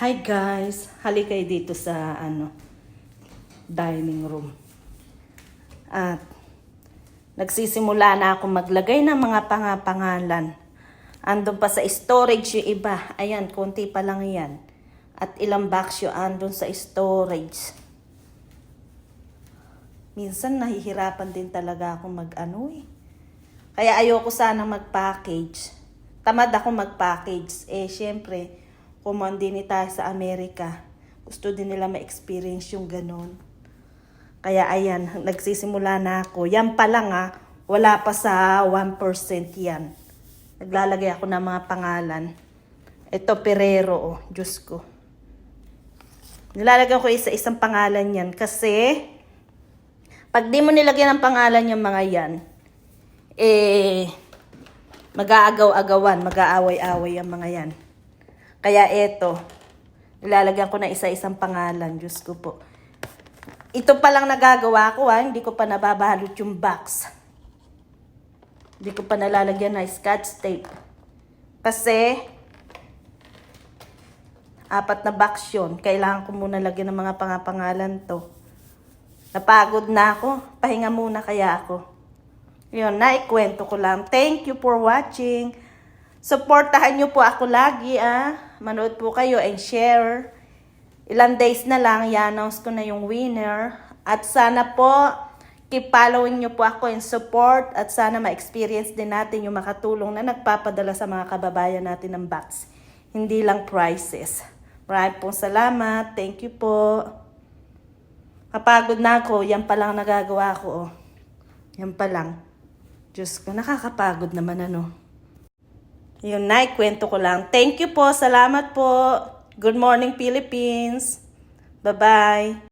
Hi guys, halik kayo dito sa ano dining room. At nagsisimula na ako maglagay ng mga pangapangalan. Andun pa sa storage yung iba. Ayan, konti pa lang yan. At ilang box yung andun sa storage. Minsan nahihirapan din talaga ako mag-ano eh. Kaya ayoko sana mag-package. Tamad ako mag-package. Eh, syempre, common din tayo sa Amerika. Gusto din nila ma-experience yung ganun. Kaya ayan, nagsisimula na ako. Yan pa lang ah, wala pa sa 1% yan. Naglalagay ako ng mga pangalan. Ito, Perero, oh, Diyos ko. Nilalagyan ko isa-isang pangalan yan kasi pag di mo nilagyan ng pangalan yung mga yan, eh, mag-aagaw-agawan, mag-aaway-away ang mga yan. Kaya eto, nilalagyan ko na isa-isang pangalan, Diyos ko po. Ito pa lang nagagawa ko ha, hindi ko pa nababalot yung box. Hindi ko pa nalalagyan na scotch tape. Kasi, apat na box yun. Kailangan ko muna lagyan ng mga pangapangalan to. Napagod na ako. Pahinga muna kaya ako. Yun, naikwento ko lang. Thank you for watching. Supportahan niyo po ako lagi, ah. Manood po kayo and share. Ilang days na lang, i-announce ko na yung winner. At sana po, keep following niyo po ako and support. At sana ma-experience din natin yung makatulong na nagpapadala sa mga kababayan natin ng box. Hindi lang prices. Maraming pong salamat. Thank you po. Kapagod na ako, yan pa lang nagagawa ko. Oh. Yan pa lang. Diyos ko, nakakapagod naman ano. Yun na, ikwento ko lang. Thank you po, salamat po. Good morning Philippines. Bye-bye.